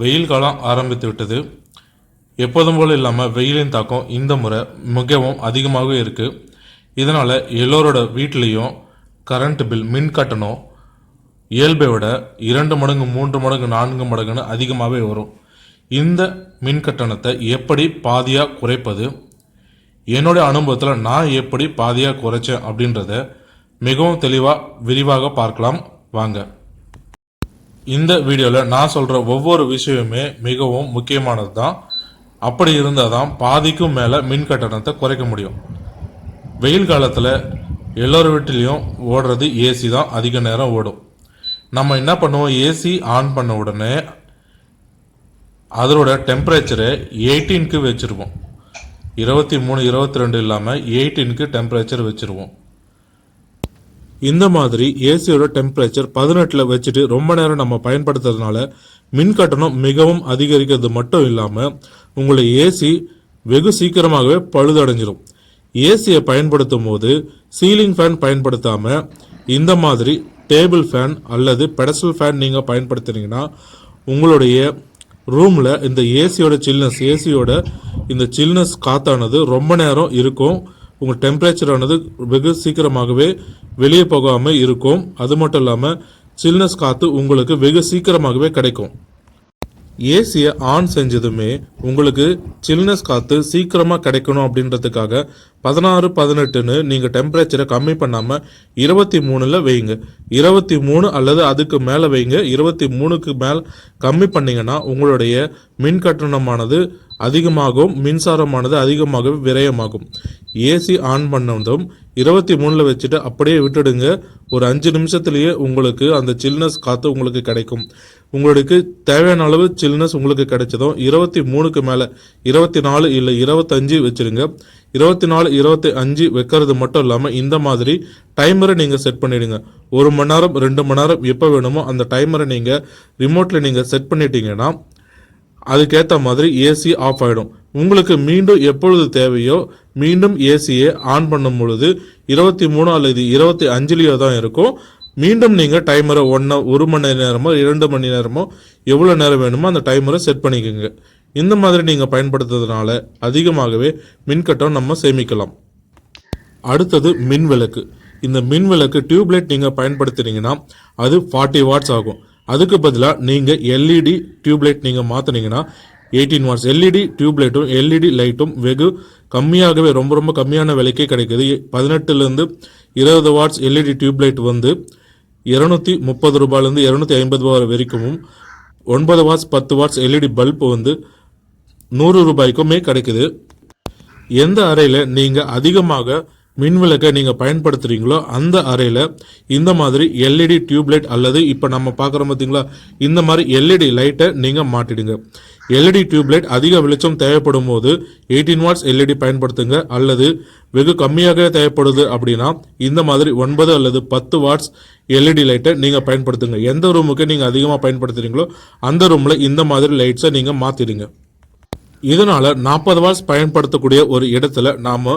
வெயில் காலம் ஆரம்பித்து விட்டது. எப்போதும் போல் இல்லாமல் வெயிலின் தாக்கம் இந்த முறை மிகவும் அதிகமாக இருக்குது இதனால் எல்லோரோட வீட்லேயும் கரண்ட் பில் மின் கட்டணம் இயல்பை விட இரண்டு மடங்கு மூன்று மடங்கு நான்கு மடங்குன்னு அதிகமாகவே வரும். இந்த மின் கட்டணத்தை எப்படி பாதியாக குறைப்பது? என்னுடைய அனுபவத்தில் நான் எப்படி பாதியாக குறைச்சேன் அப்படின்றத மிகவும் தெளிவாக விரிவாக பார்க்கலாம். வாங்க. இந்த வீடியோவில் நான் சொல்கிற ஒவ்வொரு விஷயமுமே மிகவும் முக்கியமானது தான் அப்படி இருந்தால் தான் பாதிக்கும் மேலே மின் கட்டணத்தை குறைக்க முடியும். வெயில் காலத்தில் எல்லோர் வீட்டிலையும் ஓடுறது ஏசி தான் அதிக நேரம் ஓடும். நம்ம என்ன பண்ணுவோம்? ஏசி ஆன் பண்ண உடனே அதோட டெம்பரேச்சரை எயிட்டீனுக்கு வச்சுருவோம். இருபத்தி மூணு இருபத்தி ரெண்டு இல்லாமல் எயிட்டீனுக்கு டெம்பரேச்சர் வச்சுருவோம். இந்த மாதிரி ஏசியோட டெம்பரேச்சர் பதினெட்டில் வச்சுட்டு ரொம்ப நேரம் நம்ம பயன்படுத்துறதுனால மின் கட்டணம் மிகவும் அதிகரிக்கிறது மட்டும் இல்லாமல் உங்களை ஏசி வெகு சீக்கிரமாகவே பழுதடைஞ்சிடும் ஏசியை பயன்படுத்தும் போது சீலிங் ஃபேன் பயன்படுத்தாமல் இந்த மாதிரி டேபிள் ஃபேன் அல்லது பெடஸ்டல் ஃபேன் நீங்கள் பயன்படுத்துனீங்கன்னா உங்களுடைய ரூமில் இந்த ஏசியோட சில்னஸ் ஏசியோட இந்த சில்னஸ் காத்தானது ரொம்ப நேரம் இருக்கும். உங்கள் டெம்பரேச்சர் ஆனது வெகு சீக்கிரமாகவே வெளியே போகாமல் இருக்கும். அது மட்டும் இல்லாமல் சில்னஸ் காற்று உங்களுக்கு வெகு சீக்கிரமாகவே கிடைக்கும். ஏசியை ஆன் செஞ்சதுமே உங்களுக்கு சில்னஸ் காற்று சீக்கிரமாக கிடைக்கணும் அப்படின்றதுக்காக பதினாறு பதினெட்டுன்னு நீங்கள் டெம்பரேச்சரை கம்மி பண்ணாமல் இருபத்தி மூணில் வைங்க. இருபத்தி மூணு அல்லது அதுக்கு மேலே வைங்க. இருபத்தி மூணுக்கு மேலே கம்மி பண்ணீங்கன்னா உங்களுடைய மின் கட்டணமானது அதிகமாகவும் மின்சாரமானது அதிகமாகவே விரயமாகும். ஏசி ஆன் பண்ணதும் இருபத்தி மூணில் வச்சுட்டு அப்படியே விட்டுடுங்க. ஒரு அஞ்சு நிமிஷத்துலேயே உங்களுக்கு அந்த சில்னஸ் காற்று உங்களுக்கு கிடைக்கும். உங்களுக்கு தேவையான அளவு சில்னஸ் உங்களுக்கு கிடைச்சதும் இருபத்தி மூணுக்கு மேலே இருபத்தி நாலு இல்லை இருபத்தஞ்சு வச்சுருங்க. இருபத்தி நாலு இருபத்தி அஞ்சு வைக்கிறது மட்டும் இல்லாமல் இந்த மாதிரி டைமரை நீங்கள் செட் பண்ணிவிடுங்க ஒரு மணி நேரம் ரெண்டு மணி நேரம் எப்போ வேணுமோ அந்த டைமரை நீங்கள் ரிமோட்டில் நீங்கள் செட் பண்ணிட்டீங்கன்னா அதுக்கேற்ற மாதிரி ஏசி ஆஃப் ஆகிடும் உங்களுக்கு மீண்டும் எப்பொழுது தேவையோ மீண்டும் ஏசியை ஆன் பண்ணும் பொழுது இருபத்தி மூணு அல்லது இருபத்தி அஞ்சுலேயோ தான் இருக்கும். மீண்டும் நீங்கள் டைமரை ஒன்று ஒரு மணி நேரமோ இரண்டு மணி நேரமோ எவ்வளோ நேரம் வேணுமோ அந்த டைமரை செட் பண்ணிக்கோங்க. இந்த மாதிரி நீங்கள் பயன்படுத்துறதுனால அதிகமாகவே மின்கட்டம் நம்ம சேமிக்கலாம். அடுத்தது மின் விளக்கு இந்த மின் விளக்கு டியூப்லைட் நீங்கள் பயன்படுத்துனீங்கன்னா அது ஃபார்ட்டி வாட்ஸ் ஆகும். அதுக்கு பதிலாக நீங்கள் எல்இடி டியூப்லைட் நீங்கள் மாற்றினீங்கன்னா எயிட்டீன் வாட்ஸ் எல்இடி டியூப்லைட்டும் எல்இடி லைட்டும் வெகு கம்மியாகவே ரொம்ப ரொம்ப கம்மியான விலைக்கே கிடைக்குது. பதினெட்டுலேருந்து இருபது வாட்ஸ் எல்இடி டியூப்லைட் வந்து இரநூத்தி முப்பது ரூபாயிலேருந்து இரநூத்தி ஐம்பது ரூபாய் வரைக்கும் ஒன்பது வாட்ஸ் பத்து வாட்ஸ் எல்இடி பல்ப் வந்து நூறு ரூபாய்க்குமே கிடைக்குது. எந்த அறையில் நீங்கள் அதிகமாக மின்விளக்கை நீங்கள் பயன்படுத்துகிறீங்களோ அந்த அறையில் இந்த மாதிரி எல்இடி டியூப்லைட் அல்லது இப்போ நம்ம பார்க்குறோம் பார்த்தீங்களா இந்த மாதிரி எல்இடி லைட்டை நீங்கள் மாட்டிடுங்க. எல்இடி டியூப்லைட் அதிக வெளிச்சம் தேவைப்படும் போது எயிட்டீன் வாட்ஸ் எல்இடி பயன்படுத்துங்க. அல்லது வெகு கம்மியாக தேவைப்படுது அப்படின்னா இந்த மாதிரி ஒன்பது அல்லது பத்து வாட்ஸ் எல்இடி லைட்டை நீங்கள் பயன்படுத்துங்க. எந்த ரூமுக்கு நீங்கள் அதிகமாக பயன்படுத்துகிறீங்களோ அந்த ரூமில் இந்த மாதிரி லைட்ஸை நீங்கள் மாற்றிடுங்க இதனால நாற்பது வாட்ஸ் பயன்படுத்தக்கூடிய ஒரு இடத்துல நாம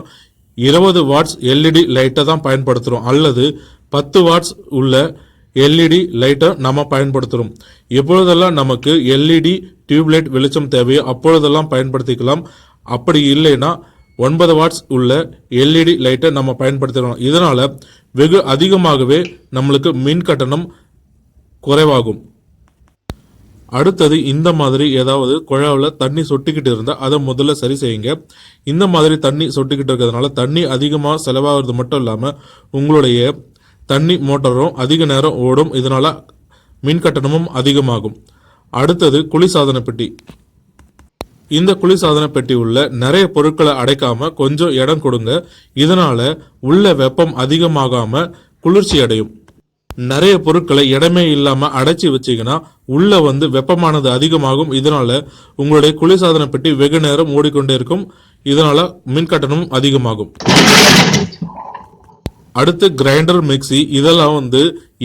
இருபது வாட்ஸ் எல்இடி லைட்டை தான் பயன்படுத்துகிறோம் அல்லது பத்து வாட்ஸ் உள்ள எல்இடி லைட்டை நம்ம பயன்படுத்துகிறோம் எப்பொழுதெல்லாம் நமக்கு எல்இடி டியூப்லைட் வெளிச்சம் தேவையோ அப்பொழுதெல்லாம் பயன்படுத்திக்கலாம். அப்படி இல்லைன்னா ஒன்பது வாட்ஸ் உள்ள எல்இடி லைட்டை நம்ம பயன்படுத்திடலாம். இதனால் வெகு அதிகமாகவே நம்மளுக்கு மின் கட்டணம் குறைவாகும். அடுத்தது இந்த மாதிரி ஏதாவது குழாவில் தண்ணி சொட்டிக்கிட்டு இருந்தால் அதை முதல்ல சரி செய்யுங்க. இந்த மாதிரி தண்ணி சொட்டிக்கிட்டு இருக்கிறதுனால தண்ணி அதிகமாக செலவாகிறது மட்டும் இல்லாமல் உங்களுடைய தண்ணி மோட்டரும் அதிக நேரம் ஓடும். இதனால் மின் கட்டணமும் அதிகமாகும். அடுத்தது குளிர்சாதன பெட்டி. இந்த குளிர்சாதன பெட்டி உள்ள நிறைய பொருட்களை அடைக்காம கொஞ்சம் இடம் கொடுங்க. இதனால உள்ள வெப்பம் அதிகமாகாம குளிர்ச்சி அடையும். நிறைய பொருட்களை இடமே இல்லாமல் அடைச்சி வச்சிங்கன்னா உள்ளே வந்து வெப்பமானது அதிகமாகும். இதனால் உங்களுடைய குளிர்சாதன பெட்டி வெகு நேரம் ஓடிக்கொண்டே இருக்கும். இதனால் மின் கட்டணம் அதிகமாகும். அடுத்து கிரைண்டர் மிக்சி இதெல்லாம் வந்து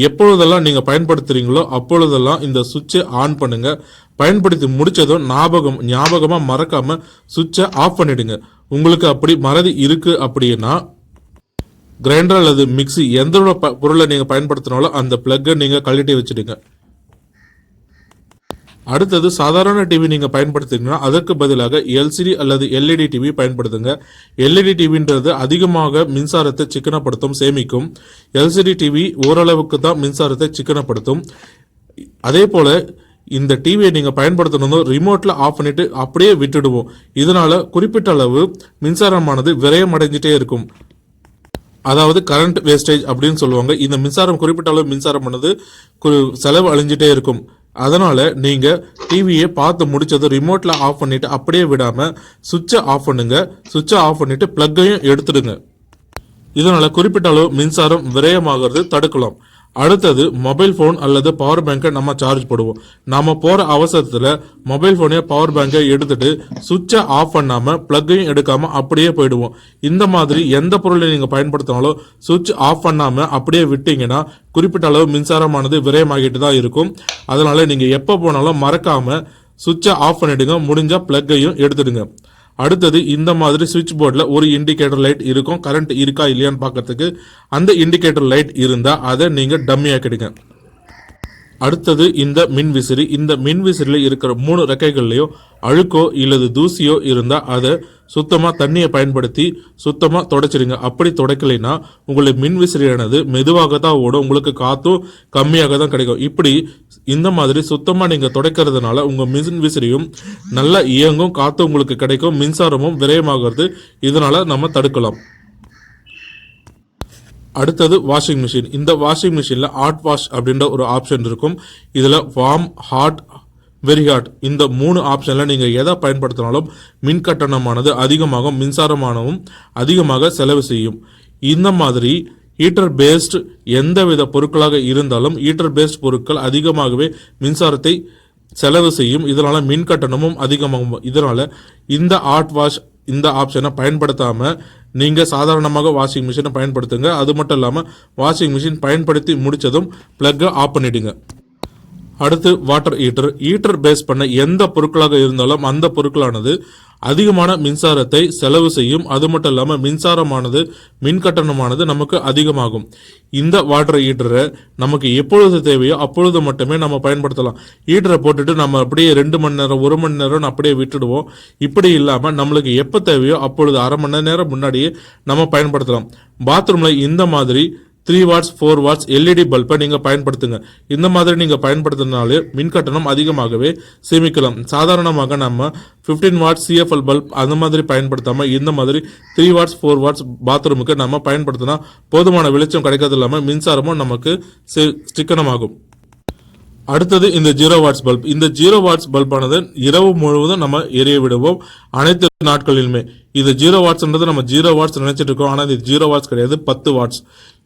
எப்பொழுதெல்லாம் நீங்கள் பயன்படுத்துகிறீங்களோ அப்பொழுதெல்லாம் இந்த சுவிட்சை ஆன் பண்ணுங்கள் பயன்படுத்தி முடிச்சதும் ஞாபகம் ஞாபகமாக மறக்காமல் சுவிட்சை ஆஃப் பண்ணிவிடுங்க உங்களுக்கு அப்படி மறதி இருக்குது அப்படின்னா கிரைண்டர் அல்லது மிக்ஸி எந்த ப- பொருளை நீங்கள் பயன்படுத்தினாலும் அந்த பிளக்கை நீங்கள் கழட்டி வச்சிடுங்க. அடுத்தது சாதாரண டிவி நீங்கள் பயன்படுத்துறீங்கன்னா அதற்கு பதிலாக எல்சிடி அல்லது எல்இடி டிவி பயன்படுத்துங்க. எல்இடி டிவின்றது அதிகமாக மின்சாரத்தை சிக்கனப்படுத்தும் சேமிக்கும். எல்சிடி டிவி ஓரளவுக்கு தான் மின்சாரத்தை சிக்கனப்படுத்தும். அதே போல் இந்த டிவியை நீங்கள் பயன்படுத்தணும் ரிமோட்டில் ஆஃப் பண்ணிவிட்டு அப்படியே விட்டுடுவோம். இதனால் குறிப்பிட்ட அளவு மின்சாரமானது விரயம் அடைஞ்சிட்டே இருக்கும். அதாவது கரண்ட் வேஸ்டேஜ் அப்படின்னு சொல்லுவாங்க. இந்த மின்சாரம் குறிப்பிட்ட அளவு மின்சாரம் பண்ணது கு- செலவு அழிஞ்சிட்டே இருக்கும். அதனால நீங்க டிவியை பார்த்து முடிச்சது ரிமோட்ல ஆஃப் பண்ணிட்டு அப்படியே விடாம சுவிட்சை ஆஃப் பண்ணுங்க. சுவிட்சை ஆஃப் பண்ணிட்டு பிளக்கையும் எடுத்துடுங்க. இதனால குறிப்பிட்ட அளவு மின்சாரம் விரயமாகிறது தடுக்கலாம். அடுத்தது மொபைல் ஃபோன் அல்லது பவர் பேங்கை நம்ம சார்ஜ் போடுவோம். நாம போகிற அவசரத்தில் மொபைல் ஃபோனையே பவர் பேங்கை எடுத்துட்டு சுவிட்சை ஆஃப் பண்ணாமல் ப்ளக்கையும் எடுக்காமல் அப்படியே போயிடுவோம். இந்த மாதிரி எந்த பொருளை நீங்கள் பயன்படுத்தினாலும் சுவிட்ச் ஆஃப் பண்ணாமல் அப்படியே விட்டீங்கன்னா குறிப்பிட்ட அளவு மின்சாரமானது விரயமாகிட்டு தான் இருக்கும். அதனால் நீங்கள் எப்போ போனாலும் மறக்காமல் சுவிட்சை ஆஃப் பண்ணிவிடுங்க முடிஞ்சால் ப்ளக்கையும் எடுத்துடுங்க. அடுத்தது இந்த மாதிரி சுவிட்ச் போர்டில் ஒரு இண்டிகேட்டர் லைட் இருக்கும். கரண்ட் இருக்கா இல்லையான்னு பார்க்கறதுக்கு அந்த இண்டிகேட்டர் லைட் இருந்தால் அதை நீங்கள் டம்மியாக்கிடுங்க அடுத்தது இந்த மின் விசிறி இந்த மின் விசிறியில் இருக்கிற மூணு ரெக்கைகள்லையோ அழுக்கோ இல்லது தூசியோ இருந்தால் அதை சுத்தமாக தண்ணியை பயன்படுத்தி சுத்தமாக தொடச்சிடுங்க அப்படி துடைக்கலைன்னா உங்களுக்கு மின் விசிறியானது மெதுவாக தான் ஓடும். உங்களுக்கு காற்றும் கம்மியாக தான் கிடைக்கும். இப்படி இந்த மாதிரி சுத்தமாக நீங்கள் துடைக்கிறதுனால உங்கள் மின் விசிறியும் நல்லா இயங்கும் காற்று உங்களுக்கு கிடைக்கும் மின்சாரமும் விரயமாகிறது. இதனால நம்ம தடுக்கலாம். அடுத்தது வாஷிங் மிஷின் இந்த வாஷிங் மிஷினில் ஹாட் வாஷ் அப்படின்ற ஒரு ஆப்ஷன் இருக்கும். இதில் வார்ம் ஹாட் வெரி ஹாட் இந்த மூணு ஆப்ஷனில் நீங்கள் எதை பயன்படுத்தினாலும் மின் கட்டணமானது அதிகமாகும் மின்சாரமானவும் அதிகமாக செலவு செய்யும். இந்த மாதிரி ஹீட்டர் பேஸ்ட் எந்தவித பொருட்களாக இருந்தாலும் ஹீட்டர் பேஸ்ட் பொருட்கள் அதிகமாகவே மின்சாரத்தை செலவு செய்யும். இதனால் மின் கட்டணமும் அதிகமாகும். இதனால் இந்த ஹாட் வாஷ் இந்த ஆப்ஷனை பயன்படுத்தாமல் நீங்கள் சாதாரணமாக வாஷிங் மிஷினை பயன்படுத்துங்க. அது மட்டும் இல்லாமல் வாஷிங் மிஷின் பயன்படுத்தி முடித்ததும் பிளக்கை ஆஃப் பண்ணிவிடுங்க அடுத்து வாட்டர் ஹீட்டர் ஹீட்டர் பேஸ் பண்ண எந்த பொருட்களாக இருந்தாலும் அந்த பொருட்களானது அதிகமான மின்சாரத்தை செலவு செய்யும். அது மட்டும் இல்லாமல் மின்சாரமானது மின் கட்டணமானது நமக்கு அதிகமாகும். இந்த வாட்டர் ஹீட்டரை நமக்கு எப்பொழுது தேவையோ அப்பொழுது மட்டுமே நம்ம பயன்படுத்தலாம். ஹீட்டரை போட்டுட்டு நம்ம அப்படியே ரெண்டு மணி நேரம் ஒரு மணி நேரம் அப்படியே விட்டுடுவோம். இப்படி இல்லாமல் நம்மளுக்கு எப்போ தேவையோ அப்பொழுது அரை மணி நேரம் முன்னாடியே நம்ம பயன்படுத்தலாம். பாத்ரூமில் இந்த மாதிரி three watts four watts LED பல்பை நீங்கள் பயன்படுத்துங்க. இந்த மாதிரி நீங்கள் பயன்படுத்தினாலே மின் கட்டணம் அதிகமாகவே சேமிக்கலாம். சாதாரணமாக நம்ம 15 வாட்ஸ் சிஎஃப்எல் பல்ப் அந்த மாதிரி பயன்படுத்தாமல் இந்த மாதிரி த்ரீ வாட்ஸ் ஃபோர் வாட்ஸ் பாத்ரூமுக்கு நம்ம பயன்படுத்தினா போதுமான வெளிச்சம் கிடைக்கிறது இல்லாமல் மின்சாரமும் நமக்கு சே சிக்கனமாகும். அடுத்தது இந்த ஜீரோ வாட்ஸ் பல்ப் இந்த ஜீரோ வாட்ஸ் பல்பானது இரவு முழுவதும் நம்ம எரிய விடுவோம். அனைத்து நாட்களிலுமே. இது ஜீரோ வாட்ஸ்ன்றது நம்ம ஜீரோ வாட்ஸ் நினைச்சிட்டு இருக்கோம். ஆனால் இது ஜீரோ வாட்ஸ் கிடையாது பத்து வாட்ஸ்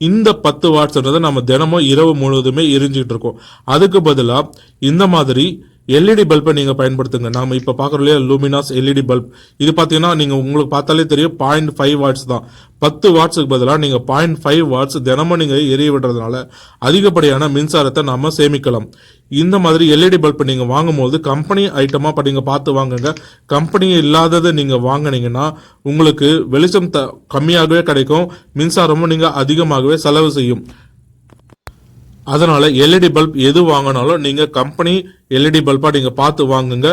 இந்த பத்து வாட்ஸ்ன்றது நம்ம தினமும் இரவு முழுவதுமே எரிஞ்சிக்கிட்டு இருக்கோம். அதுக்கு பதிலாக இந்த மாதிரி எல்இடி பல்பை நீங்கள் பயன்படுத்துங்க. நாம் இப்போ பார்க்குறோம் இல்லையா லூமினாஸ் எல்இடி பல்ப் இது பார்த்தீங்கன்னா நீங்கள் உங்களுக்கு பார்த்தாலே தெரியும் பாயிண்ட் ஃபைவ் வாட்ஸ் தான். பத்து வாட்ஸுக்கு பதிலாக நீங்கள் பாயிண்ட் ஃபைவ் வாட்ஸ் தினமும் நீங்கள் எரிய விடுறதுனால அதிகப்படியான மின்சாரத்தை நாம் சேமிக்கலாம். இந்த மாதிரி எல்இடி பல்ப் நீங்கள் வாங்கும்போது கம்பெனி ஐட்டமாக நீங்கள் பார்த்து வாங்குங்க. கம்பெனி இல்லாததை நீங்கள் வாங்கினீங்கன்னா உங்களுக்கு வெளிச்சம் த கம்மியாகவே கிடைக்கும். மின்சாரமும் நீங்கள் அதிகமாகவே செலவு செய்யும். அதனால் எல்இடி பல்ப் எது வாங்கினாலும் நீங்கள் கம்பெனி எல்இடி பல்பாக நீங்கள் பார்த்து வாங்குங்க.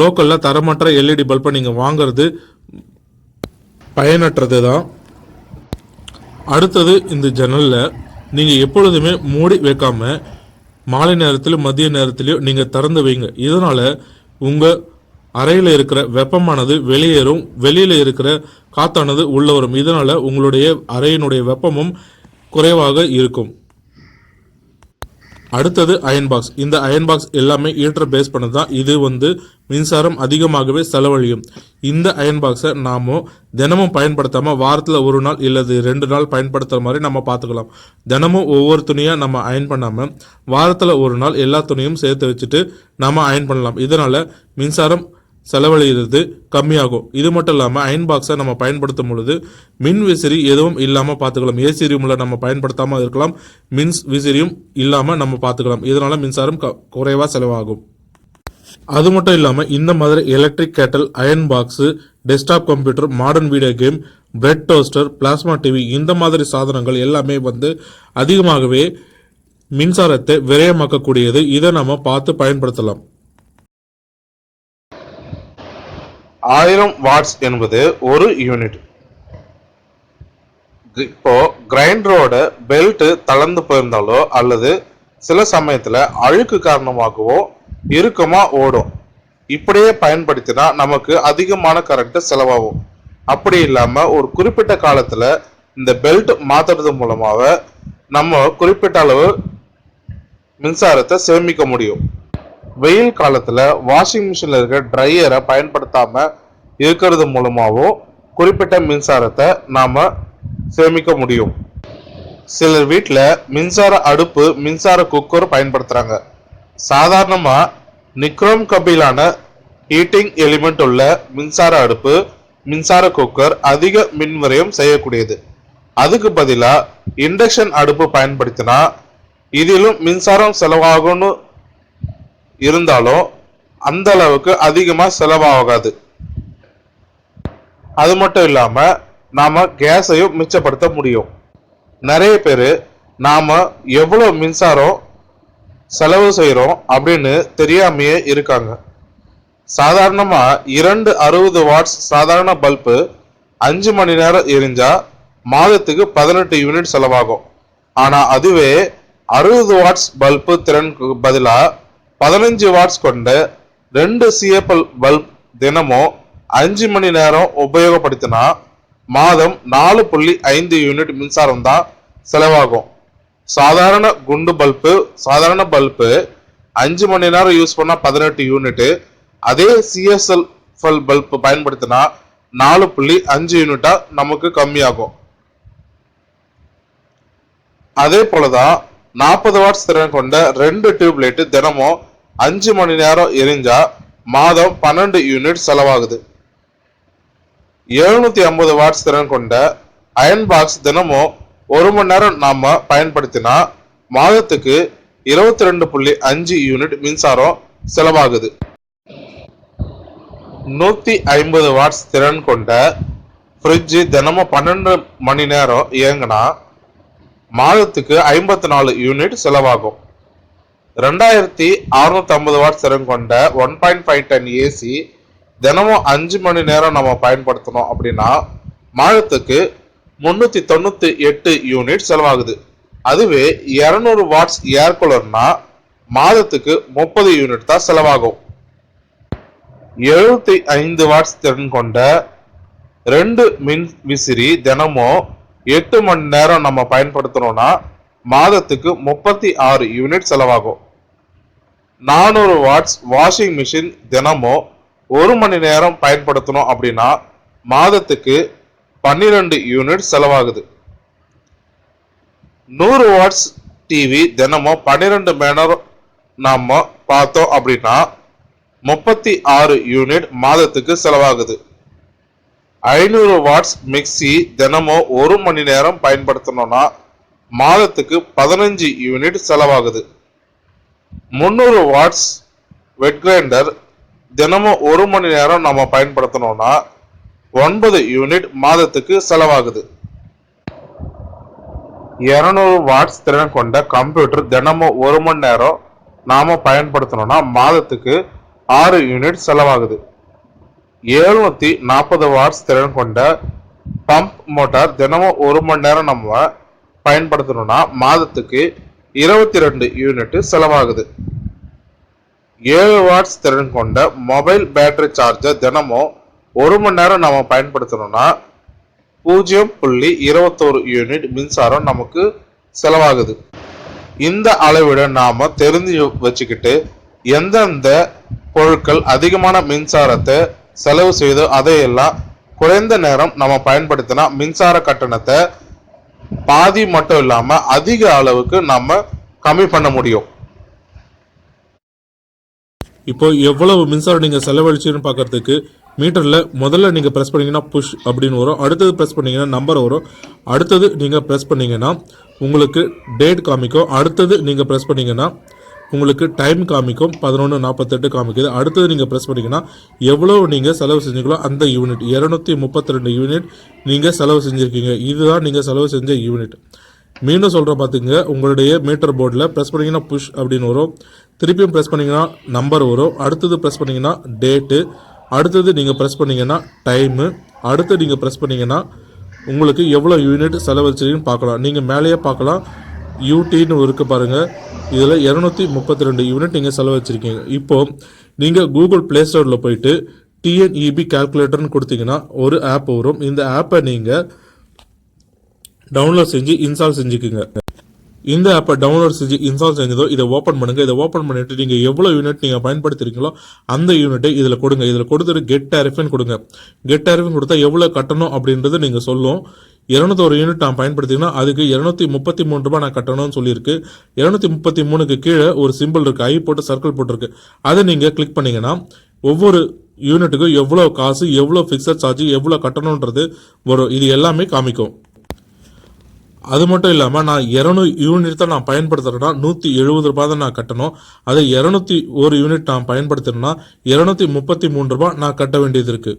லோக்கலில் தரமற்ற எல்இடி பல்பை நீங்கள் வாங்குறது பயனற்றது தான் அடுத்தது இந்த ஜன்னலில் நீங்கள் எப்பொழுதுமே மூடி வைக்காம மாலை நேரத்திலும் மதிய நேரத்திலையும் நீங்கள் திறந்து வைங்க. இதனால் உங்கள் அறையில் இருக்கிற வெப்பமானது வெளியேறும் வெளியில் இருக்கிற காத்தானது உள்ள வரும். இதனால் உங்களுடைய அறையினுடைய வெப்பமும் குறைவாக இருக்கும். அடுத்தது அயன் பாக்ஸ் இந்த அயன் பாக்ஸ் எல்லாமே ஹீட்டர் பேஸ் பண்ணது தான். இது வந்து மின்சாரம் அதிகமாகவே செலவழியும். இந்த அயன் பாக்ஸை நாம தினமும் பயன்படுத்தாமல் வாரத்தில் ஒரு நாள் இல்லது ரெண்டு நாள் பயன்படுத்துகிற மாதிரி நம்ம பார்த்துக்கலாம். தினமும் ஒவ்வொரு துணியாக நம்ம அயன் பண்ணாமல் வாரத்தில் ஒரு நாள் எல்லா துணியும் சேர்த்து வச்சுட்டு நம்ம அயன் பண்ணலாம். இதனால் மின்சாரம் செலவழிகிறது கம்மியாகும். இது மட்டும் இல்லாமல் அயன் பாக்ஸை நம்ம பயன்படுத்தும் பொழுது மின் விசிறி எதுவும் இல்லாமல் பார்த்துக்கலாம். ஏசி ரூமில் நம்ம பயன்படுத்தாமல் இருக்கலாம். மின் விசிறியும் இல்லாமல் நம்ம பார்த்துக்கலாம். இதனால் மின்சாரம் க- குறைவாக செலவாகும். அது மட்டும் இல்லாமல் இந்த மாதிரி electric kettle iron box desktop computer modern video game bread toaster plasma TV இந்த மாதிரி சாதனங்கள் எல்லாமே வந்து அதிகமாகவே மின்சாரத்தை விரயமாக்கக்கூடியது. இதை நம்ம பார்த்து பயன்படுத்தலாம். ஆயிரம் வாட்ஸ் என்பது ஒரு யூனிட் இப்போ கிரைண்டரோட பெல்ட் தளர்ந்து போயிருந்தாலோ அல்லது சில சமயத்தில் அழுக்கு காரணமாகவோ இறுக்கமாக ஓடும். இப்படியே பயன்படுத்தினா நமக்கு அதிகமான கரண்ட்டு செலவாகும். அப்படி இல்லாமல் ஒரு குறிப்பிட்ட காலத்தில் இந்த பெல்ட் மாத்துறது மூலமாக நம்ம குறிப்பிட்ட அளவு மின்சாரத்தை சேமிக்க முடியும். வெயில் காலத்தில் வாஷிங் மிஷினில் இருக்க ட்ரையரை பயன்படுத்தாமல் இருக்கிறது மூலமாகவும் குறிப்பிட்ட மின்சாரத்தை நாம் சேமிக்க முடியும். சிலர் வீட்டில் மின்சார அடுப்பு மின்சார குக்கர் பயன்படுத்துகிறாங்க சாதாரணமாக நிக்ரோம் கபிலான ஹீட்டிங் எலிமெண்ட் உள்ள மின்சார அடுப்பு மின்சார குக்கர் அதிக மின் விரயம் செய்யக்கூடியது. அதுக்கு பதிலாக இண்டக்ஷன் அடுப்பு பயன்படுத்தினா இதிலும் மின்சாரம் செலவாகும்னு இருந்தாலும் அந்த அளவுக்கு அதிகமாக செலவாகாது. அது மட்டும் இல்லாமல் நாம் கேஸையும் மிச்சப்படுத்த முடியும். நிறைய பேர் நாம் எவ்வளோ மின்சாரம் செலவு செய்கிறோம் அப்படின்னு தெரியாமையே இருக்காங்க. சாதாரணமாக இரண்டு அறுபது வாட்ஸ் சாதாரண பல்பு அஞ்சு மணி நேரம் எரிஞ்சால் மாதத்துக்கு பதினெட்டு யூனிட் செலவாகும். ஆனால் அதுவே அறுபது வாட்ஸ் பல்பு திறனுக்கு பதிலாக பதினஞ்சு வாட்ஸ் கொண்ட ரெண்டு சிஎப்எல் பல்ப் தினமும் அஞ்சு மணி நேரம் உபயோகப்படுத்தினா மாதம் நாலு புள்ளி ஐந்து யூனிட் மின்சாரம் தான் செலவாகும். சாதாரண குண்டு பல்பு சாதாரண பல்பு அஞ்சு மணி நேரம் யூஸ் பண்ணால் பதினெட்டு யூனிட்டு அதே சிஎஸ்எல் ஃபல் பல்ப் பயன்படுத்தினா நாலு புள்ளி அஞ்சு யூனிட்டாக நமக்கு கம்மியாகும். அதே போலதான் நாற்பது வாட்ஸ் திறன் கொண்ட ரெண்டு டியூப்லைட் தினமும் அஞ்சு மணி நேரம் எரிஞ்சா மாதம் பன்னெண்டு யூனிட் செலவாகுது. எழுநூத்தி ஐம்பது வாட்ஸ் திறன் கொண்ட அயன் பாக்ஸ் தினமும் ஒரு மணி நேரம் நாம பயன்படுத்தினா மாதத்துக்கு இருபத்தி ரெண்டு புள்ளி அஞ்சு யூனிட் மின்சாரம் செலவாகுது. நூத்தி ஐம்பது வாட்ஸ் திறன் கொண்ட ஃப்ரிட்ஜு தினமும் பன்னெண்டு மணி நேரம் இயங்கினா மாதத்துக்கு ஐம்பத்தி நாலு யூனிட் செலவாகும். ரெண்டாயிரத்தி அறுநூத்தி ஐம்பது வாட்ஸ் திறன் கொண்ட one point five ton AC தினமும் அஞ்சு மணி நேரம் நம்ம பயன்படுத்தணும் அப்படின்னா மாதத்துக்கு முன்னூற்றி தொண்ணூற்றி எட்டு யூனிட் செலவாகுது. அதுவே இரநூறு வாட்ஸ் ஏர் கூலர்னா மாதத்துக்கு முப்பது யூனிட் தான் செலவாகும். எழுபத்தி ஐந்து வாட்ஸ் திறன் கொண்ட ரெண்டு மின் விசிறி தினமும் எட்டு மணி நேரம் நம்ம பயன்படுத்தணும்னா மாதத்துக்கு முப்பத்தி ஆறு யூனிட் செலவாகும். நானூறு வாட்ஸ் வாஷிங் மிஷின் தினமும் ஒரு மணி நேரம் பயன்படுத்தணும் அப்படின்னா மாதத்துக்கு பன்னிரெண்டு யூனிட் செலவாகுது. நூறு வாட்ஸ் டிவி தினமும் பன்னிரெண்டு மணி நேரம் நாம பார்த்தோம் அப்படின்னா முப்பத்தி ஆறு யூனிட் மாதத்துக்கு செலவாகுது. ஐநூறு வாட்ஸ் மிக்ஸி தினமும் ஒரு மணி நேரம் பயன்படுத்தணும்னா மாதத்துக்கு பதினஞ்சு யூனிட் செலவாகுது. முந்நூறு வாட்ஸ் வெட் கிரைண்டர் தினமும் ஒரு மணி நேரம் நம்ம பயன்படுத்தணும்னா ஒன்பது யூனிட் மாதத்துக்கு செலவாகுது. இரநூறு வாட்ஸ் திறன் கொண்ட கம்ப்யூட்டர் தினமும் ஒரு மணி நேரம் நாம் பயன்படுத்தணும்னா மாதத்துக்கு ஆறு யூனிட் செலவாகுது. எழுநூற்றி நாற்பது வாட்ஸ் திறன் கொண்ட பம்ப் மோட்டார் தினமும் ஒரு மணி நேரம் நம்ம பயன்படுத்தணும்னா மாதத்துக்கு இருபத்தி ரெண்டு யூனிட் செலவாகுது. ஏழு வாட்ஸ் திறன் கொண்ட மொபைல் பேட்டரி சார்ஜர் தினமும் ஒரு மணி நேரம் நம்ம பயன்படுத்தணும்னா பூஜ்ஜியம் புள்ளி இருபத்தோரு யூனிட் மின்சாரம் நமக்கு செலவாகுது. இந்த அளவிட நாம தெரிஞ்சு வச்சுக்கிட்டு எந்தெந்த பொருட்கள் அதிகமான மின்சாரத்தை செலவு செய்தோ அதையெல்லாம் குறைந்த நேரம் நம்ம பயன்படுத்தினா மின்சார கட்டணத்தை பாதி மட்டும் இல்லாமல் அதிக அளவுக்கு நம்ம கம்மி பண்ண முடியும். இப்போ எவ்வளவு மின்சாரம் நீங்கள் செலவழிச்சுன்னு பார்க்கறதுக்கு மீட்டரில் முதல்ல நீங்கள் ப்ரெஸ் பண்ணிங்கன்னா புஷ் அப்படின்னு வரும். அடுத்தது ப்ரெஸ் பண்ணிங்கன்னா நம்பர் வரும். அடுத்தது நீங்கள் ப்ரெஸ் பண்ணிங்கன்னா உங்களுக்கு டேட் காமிக்கும். அடுத்தது நீங்கள் ப்ரெஸ் பண்ணிங்கன்னா உங்களுக்கு டைம் காமிக்கும் பதினொன்று நாற்பத்தெட்டு காமிக்குது. அடுத்தது நீங்கள் ப்ரெஸ் பண்ணிங்கன்னா எவ்வளோ நீங்கள் செலவு செஞ்சீங்களோ அந்த யூனிட் இரநூத்தி முப்பத்தி ரெண்டு யூனிட் நீங்கள் செலவு செஞ்சுருக்கீங்க. இதுதான் நீங்கள் செலவு செஞ்ச யூனிட் மீண்டும் சொல்கிறேன் பார்த்துங்க உங்களுடைய மீட்டர் போர்டில் ப்ரெஸ் பண்ணிங்கன்னா புஷ் அப்படின்னு வரும். திருப்பியும் ப்ரெஸ் பண்ணிங்கன்னா நம்பர் வரும். அடுத்தது ப்ரெஸ் பண்ணிங்கன்னா டேட்டு அடுத்தது நீங்கள் ப்ரெஸ் பண்ணிங்கன்னா டைமு அடுத்து நீங்கள் ப்ரெஸ் பண்ணிங்கன்னா உங்களுக்கு எவ்வளோ யூனிட் செலவழிச்சிருக்குன்னு பார்க்கலாம். நீங்கள் மேலேயே பார்க்கலாம். யூடின்னு இருக்கு பாருங்கள் இதில் இரநூத்தி முப்பத்தி ரெண்டு யூனிட் நீங்கள் செலவழிச்சிருக்கீங்க. இப்போது நீங்கள் கூகுள் ப்ளே ஸ்டோரில் போயிட்டு டிஎன்இபி கால்குலேட்டர்னு கொடுத்தீங்கன்னா ஒரு ஆப் வரும். இந்த ஆப்பை நீங்கள் டவுன்லோட் செஞ்சு இன்ஸ்டால் செஞ்சுக்குங்க. இந்த ஆப்பை டவுன்லோட் செஞ்சு இன்ஸ்டால் செஞ்சதோ இதை ஓப்பன் பண்ணுங்கள் இதை ஓப்பன் பண்ணிட்டு நீங்கள் எவ்வளோ யூனிட் நீங்கள் பயன்படுத்துறீங்களோ அந்த யூனிட்டை இதில் கொடுங்க. இதில் கொடுத்துட்டு கெட் டேரிஃப்னு கொடுங்க. கெட் டேரிஃப்னு கொடுத்தா எவ்வளோ கட்டணும் அப்படின்றத நீங்கள் சொல்லும். இருநூத்தொரு யூனிட் நான் பயன்படுத்தினா அதுக்கு இரநூத்தி முப்பத்தி மூணு ரூபாய் நான் கட்டணும்னு சொல்லியிருக்கு. இரநூத்தி முப்பத்தி மூணுக்கு கீழே ஒரு சிம்பிள் இருக்கு. ஐ போட்டு சர்க்கிள் போட்டிருக்கு. அதை நீங்கள் கிளிக் பண்ணீங்கன்னா ஒவ்வொரு யூனிட்டுக்கும் எவ்வளோ காசு எவ்வளோ ஃபிக்ஸட் சார்ஜ் எவ்வளோ கட்டணுன்றது வரும். இது எல்லாமே காமிக்கும். அது மட்டும் இல்லாமல் நான் இரநூறு யூனிட் தான் நான் பயன்படுத்துகிறேன்னா நூற்றி எழுபது ரூபாய் தான் நான் கட்டணும். அதை இரநூத்தி ஒரு யூனிட் நான் பயன்படுத்துகிறேன்னா இரநூத்தி முப்பத்தி மூணு ரூபாய் நான் கட்ட வேண்டியது இருக்குது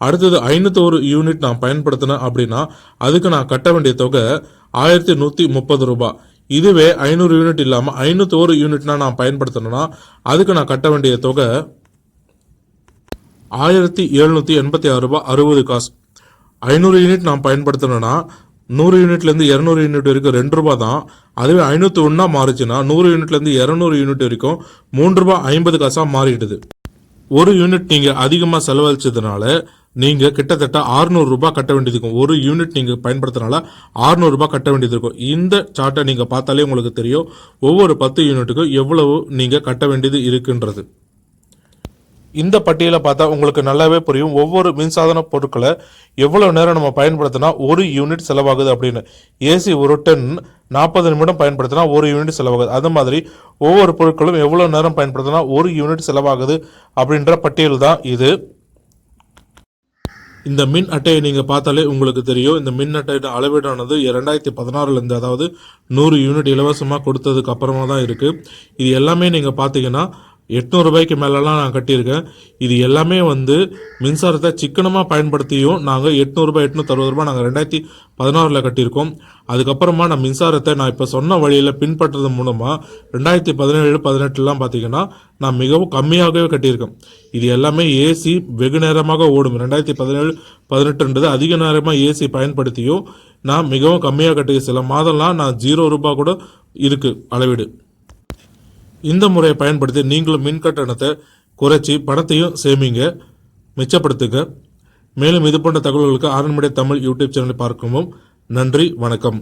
அடுத்தது ஐநூற்றோரு யூனிட் நான் பயன்படுத்தினேன் அப்படின்னா அதுக்கு நான் கட்ட வேண்டிய தொகை ஆயிரத்தி நூற்றி முப்பது ரூபாய் இதுவே ஐநூறு யூனிட் இல்லாமல் ஐநூற்றோரு யூனிட்னா நான் பயன்படுத்தினேன்னா அதுக்கு நான் கட்ட வேண்டிய தொகை ஆயிரத்தி எழுநூற்றி எண்பத்தி ஆறு ரூபாய் அறுபது காசு. ஐநூறு யூனிட் நான் பயன்படுத்தினேன்னா நூறு யூனிட்லேருந்து இரநூறு யூனிட் வரைக்கும் ரெண்டு ரூபா தான். அதுவே ஐநூற்றி ஒன்றா மாறுச்சுன்னா நூறு யூனிட்லேருந்து இரநூறு யூனிட் வரைக்கும் மூன்று ரூபாய் ஐம்பது காசாக மாறிடுது. ஒரு யூனிட் நீங்கள் அதிகமாக செலவழிச்சதுனால நீங்கள் கிட்டத்தட்ட 600 ரூபாய் கட்ட வேண்டியது இருக்கும். ஒரு யூனிட் நீங்கள் பயன்படுத்துறதுனால 600 ரூபாய் கட்ட வேண்டியது இருக்கும். இந்த சார்ட்டை நீங்கள் பார்த்தாலே உங்களுக்கு தெரியும். ஒவ்வொரு பத்து யூனிட்டுக்கும் எவ்வளவு நீங்கள் கட்ட வேண்டியது இருக்குன்றது. இந்த பட்டியலை பார்த்தா உங்களுக்கு நல்லாவே புரியும். ஒவ்வொரு மின்சாதன பொருட்களை எவ்வளவு நேரம் நம்ம பயன்படுத்தினா ஒரு யூனிட் செலவாகுது அப்படின்னு. ஏசி ஒரு டன் நாற்பது நிமிடம் பயன்படுத்தினா ஒரு யூனிட் செலவாகுது. அது மாதிரி ஒவ்வொரு பொருட்களும் எவ்வளவு நேரம் பயன்படுத்தினா ஒரு யூனிட் செலவாகுது அப்படின்ற பட்டியல் தான் இது. இந்த மின் அட்டையை நீங்கள் பார்த்தாலே உங்களுக்கு தெரியும். இந்த மின் அட்டையோட அளவீடானது ரெண்டாயிரத்தி பதினாறுலேருந்து அதாவது நூறு யூனிட் இலவசமாக கொடுத்ததுக்கு அப்புறமா தான் இருக்குது இது எல்லாமே நீங்கள் பார்த்தீங்கன்னா எட்நூறு ரூபாய்க்கு மேலெலாம் நான் கட்டியிருக்கேன். இது எல்லாமே வந்து மின்சாரத்தை சிக்கனமாக பயன்படுத்தியும் நாங்கள் எட்நூறுபா எட்நூற்றறுபது ரூபாய் நாங்கள் ரெண்டாயிரத்தி பதினாறில் கட்டியிருக்கோம். அதுக்கப்புறமா நான் மின்சாரத்தை நான் இப்போ சொன்ன வழியில் பின்பற்றுறது மூலமாக ரெண்டாயிரத்தி பதினேழு பதினெட்டுலாம் பார்த்தீங்கன்னா நான் மிகவும் கம்மியாகவே கட்டியிருக்கேன். இது எல்லாமே ஏசி வெகு நேரமாக ஓடும். ரெண்டாயிரத்தி பதினேழு பதினெட்டுன்றது அதிக நேரமாக ஏசி பயன்படுத்தியும் நான் மிகவும் கம்மியாக கட்டிய சில மாதம்லாம் நான் ஜீரோ ரூபாய் கூட இருக்குது அளவீடு. இந்த முறையை பயன்படுத்தி நீங்களும் மின் கட்டணத்தை குறைச்சி பணத்தையும் சேமிங்க. மிச்சப்படுத்துங்க. மேலும் இது போன்ற தகவல்களுக்கு ஆரண்மடை தமிழ் யூடியூப் சேனலை பார்க்கவும். நன்றி வணக்கம்.